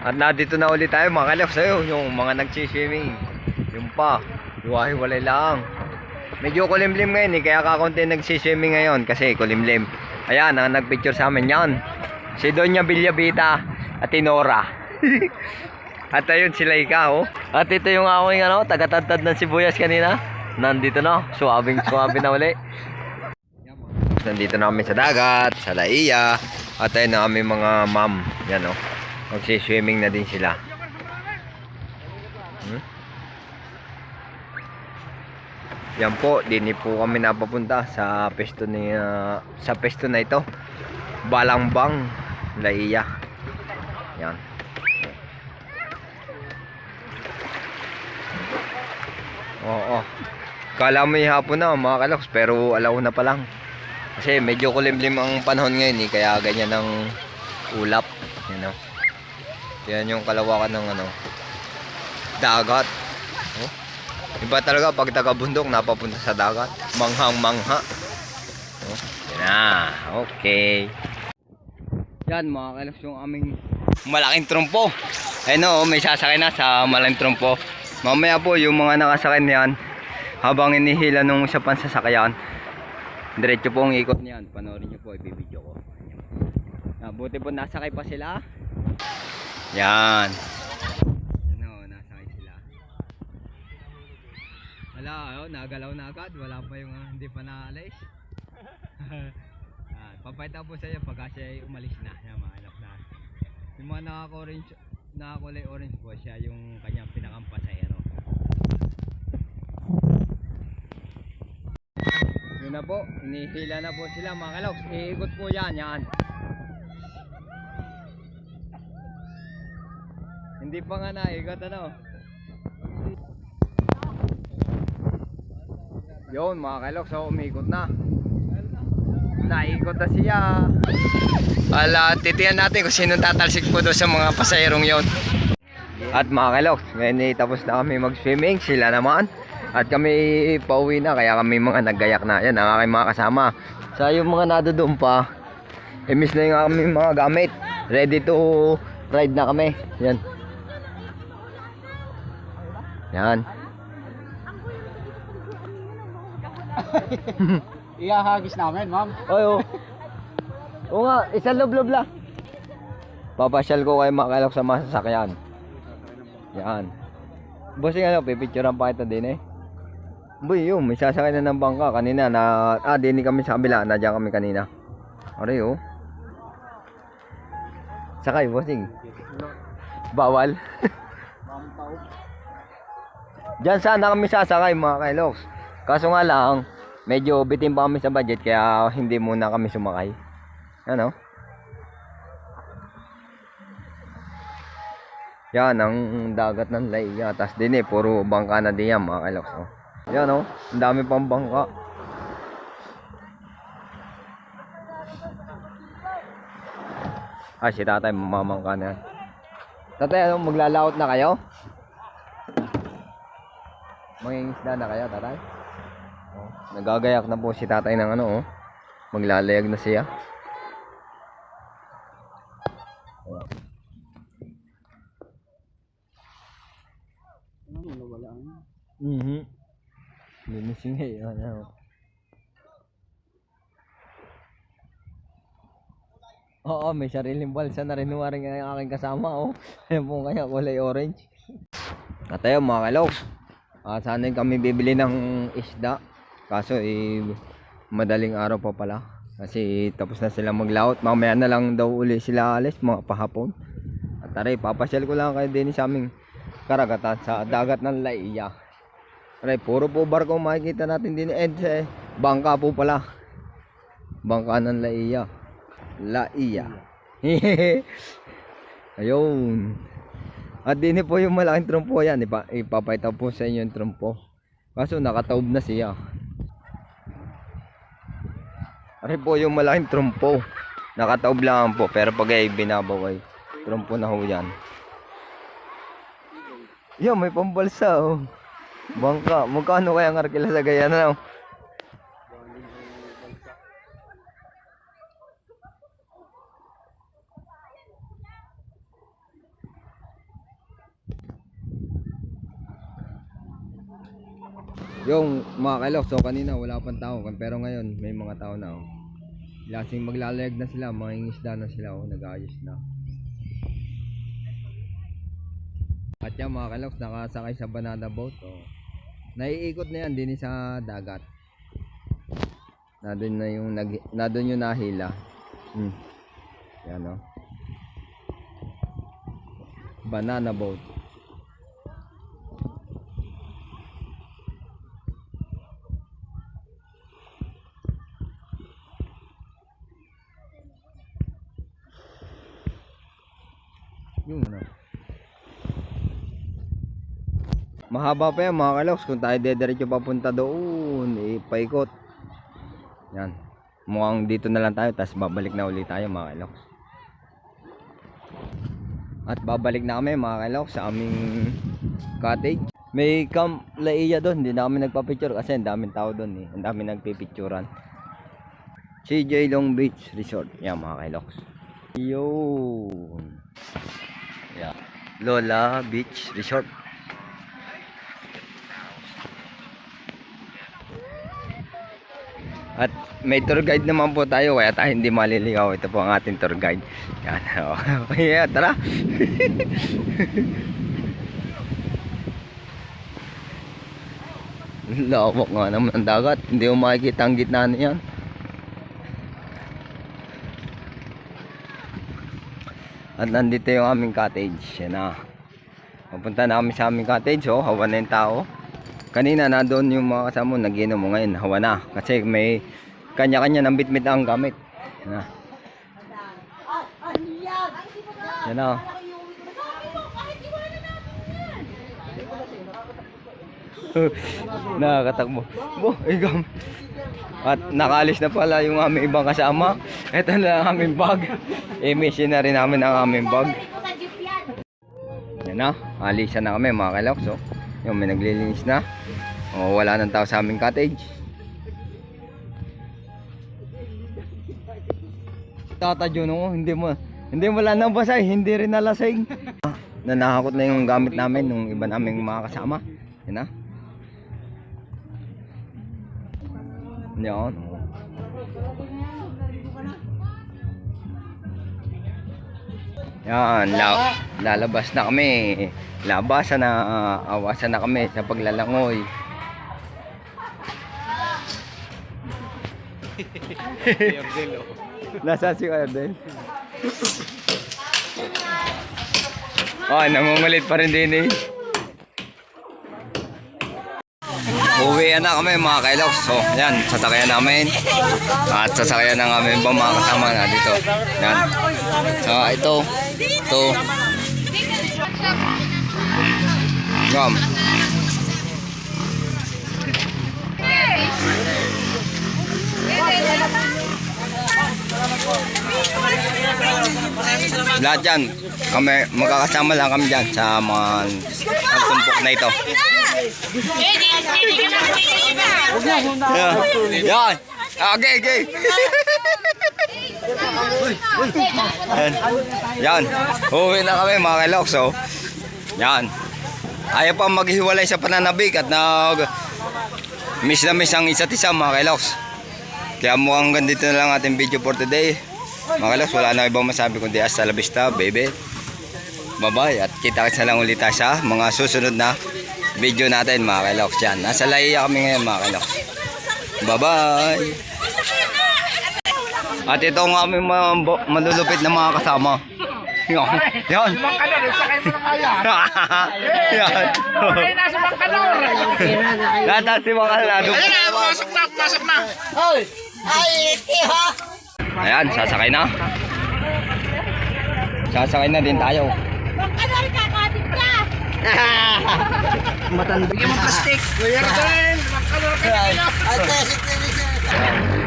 At nandito na ulit tayo mga kalok sa'yo, yung mga nagsiswimming. Yung pa, hiwa-hiwalay lang. Medyo kulimlim ngayon eh, kaya kakunti nagsiswimming ngayon kasi kulimlim. Ayan, ang nagpicture sa amin yan. Si Doña Villabita at Tinora. at ayun sila ika oh. At ito yung aking ano, tagatantad ng sibuyas kanina. Nandito na, suwabing suwabe na uli. Nandito na kami sa dagat, sa Laia. At ayun na kami mga ma'am. Yan oh. Magsiswimming na din sila. Hmm? Yan po, dini po kami napapunta sa pesto ni ah, sa pesto na ito. Balangbang, Laia. Yan. Oo. Kala mo hapon na mga kaloks pero alaw na pa lang. Kasi medyo kulimlim ang panahon ngayon eh, kaya ganyan ang ulap. Yan o. Yan yung kalawakan ng ano, dagat. Oh. Iba talaga pag taga-bundok napapunta sa dagat. Manghang mangha. Oh. Yan na. Okay. Yan mga kaloks yung aming malaking trumpo. Ayun o, may sasakay na sa malaking trumpo. Mamaya po yung mga nakasakay niyan habang inihila nung isa pang sasakyan diretso po ang ikot niyan panoorin nyo po ibibidyo ko Ah, buti po nasakay pa sila yan. Ano nasakay sila. Wala oh, nagalaw na agad. Wala pa yung ah, hindi pa naalis. Ah, papayta po sa iyo pagka siya ay umalis na. Yan mga anak na. Yung mga nakaka-orange nakakulay orange po siya yung kanyang pinakang pasahero Yun na po, inihila na po sila mga kaloks. Iikot po yan, yan. Hindi pa nga naikot ano. Yun mga kaloks, so umikot na. Naikot na siya. Ala, titiyan natin kung sino tatalsik po doon sa mga pasayerong yon. At mga kaloks, ngayon eh, tapos na kami mag-swimming, sila naman. At kami pauwi na, kaya kami mga naggayak na. Yan, ang aking mga kasama. Sa yung mga nado doon pa, imis na yung aming mga gamit. Ready to ride na kami. Yan. Yan. Ihahagis namin, ma'am. Oy, oh. Oo nga, isang loblob lang. Papasyal ko kayo makalok sa mga sasakyan. Yan. Bossing ano, pipicturean pa kita din eh. Boy, yun, may sasakay na ng bangka kanina na, ah, dinig kami sa kabila, nadyan kami kanina. Aray, oh. Sakay, bossing. Bawal. Diyan sana kami sasakay mga kailoks. Kaso nga lang, medyo bitin pa kami sa budget kaya hindi muna kami sumakay. Ano? Yan ang dagat ng Laia. Tapos din eh, puro bangka na din yan mga kailoks. Oh. Yan oh, ang dami pang bangka. Ay, si tatay mamamangka na. Tatay, ano, maglalaot na kayo? Mangingisda na kayo, tatay? Oh, nagagayak na po si tatay ng ano, oh. Maglalayag na siya. Oh. Ano, wala ano. Mhm. Linising eh, ano. Oo, may sariling balsa na rin rin ang aking kasama, oh. Ayan po kaya kulay orange. At ayun mga kaloks, ah, sana kami bibili ng isda. Kaso eh, madaling araw pa pala. Kasi tapos na sila maglaot. Mamaya na lang daw uli sila alis, mga pahapon. At aray, papasyal ko lang kayo din sa aming karagatan sa dagat ng Laia. Aray, puro po barko makikita natin din. Eh, eh, bangka po pala. Bangka ng Laia. Laia. Ayun. At din po yung malaking trompo yan. Ipa, ipapayta po sa inyo yung trompo. Kaso nakataob na siya. Ari po yung malaking trompo. Nakataob lang po. Pero pag ay binabaway, trompo na ho yan. Yan, may pambalsa oh. Bangka. Magkano kaya ang arkila sa gaya na? Yung mga kalok, so kanina wala pang tao. Pero ngayon, may mga tao na. Oh. Lasing maglalayag na sila, mga ingisda na sila. Oh, nag-ayos na. At yan mga kaloks, nakasakay sa banana boat. Oh. Naiikot na yan din sa dagat. Nandun na yung nag nandun yung nahila. Hmm. Yan oh. Banana boat. Yung ano. Mahaba pa yan mga kaloks kung tayo dediretso papunta doon, eh, paikot. Yan. Mukhang dito na lang tayo, tapos babalik na ulit tayo mga kaloks. At babalik na kami mga kaloks sa aming cottage. May Camp Laia doon, hindi na kami nagpa-picture kasi ang daming tao doon eh. Ang daming nagpipicturan. CJ Long Beach Resort. Yan mga kaloks. Yun. Yeah. Lola Beach Resort. At may tour guide naman po tayo kaya tayo hindi maliligaw. Ito po ang ating tour guide. Yan. Okay, tara. Lawak nga naman ang dagat. Hindi mo makikita ang gitna niyan. At nandito yung aming cottage. Yan na. Papunta na kami sa aming cottage. Oh, hawa na yung tao. Kanina na doon yung mga kasama mo. Naginom mo ngayon. Hawa na. Kasi may kanya-kanya ng bitbit ang gamit. Yan na. Yan na. oh. Nakakatakbo. Bo, ikaw. At nakalis na pala yung aming ibang kasama. Ito na ang aming bag. I-mission na rin namin ang aming bag. Yan na, alisan na kami mga kailaw. So, yung may naglilinis na. O, wala nang tao sa aming cottage. Tata Juno, hindi mo hindi mo lang nabasay, hindi rin nalasing. Nanakakot na yung gamit namin nung iba naming mga kasama. Yan na. Yan. Yan, la lalabas na kami. Labasan na, awasan na kami sa paglalangoy. Nasaan si Ardel? Oh, namumulit pa rin din eh. Uwi na kami mga kailaw. So, yan, sasakayan namin. At sasakayan na namin ba mga kasama na dito. Yan. So, ito. Ito. Yan. Lahat yan. Kami, magkakasama lang kami dyan sa mga nagtumpok na ito. Yan. Okay, okay. Yan. Yan. Uwi na kami mga kailaw. So, yan. Ayaw pa maghiwalay sa pananabik at nag miss na miss ang isa't isa mga kailaw. Kaya mukhang ganito na lang ating video for today. Mga kailaw, wala na ibang masabi kundi hasta la vista, baby. Bye-bye at kita-kita lang ulit tayo sa mga susunod na video natin mga kailaw. Yan, nasa laya kami ngayon mga kailaw. Bye-bye! At ito ang aming mga bo- malulupit na mga kasama. Yan. Yan. Yan. nasa Bangkalor. Nata si mga kalado. Ayan na, pasok na, pasok na. Ayan, sasakay na. Sasakay na din tayo. Bangkalor ka, ka! Bigyan mo plastic. Kuya Rodel, Bangkalor ka na. Ayan.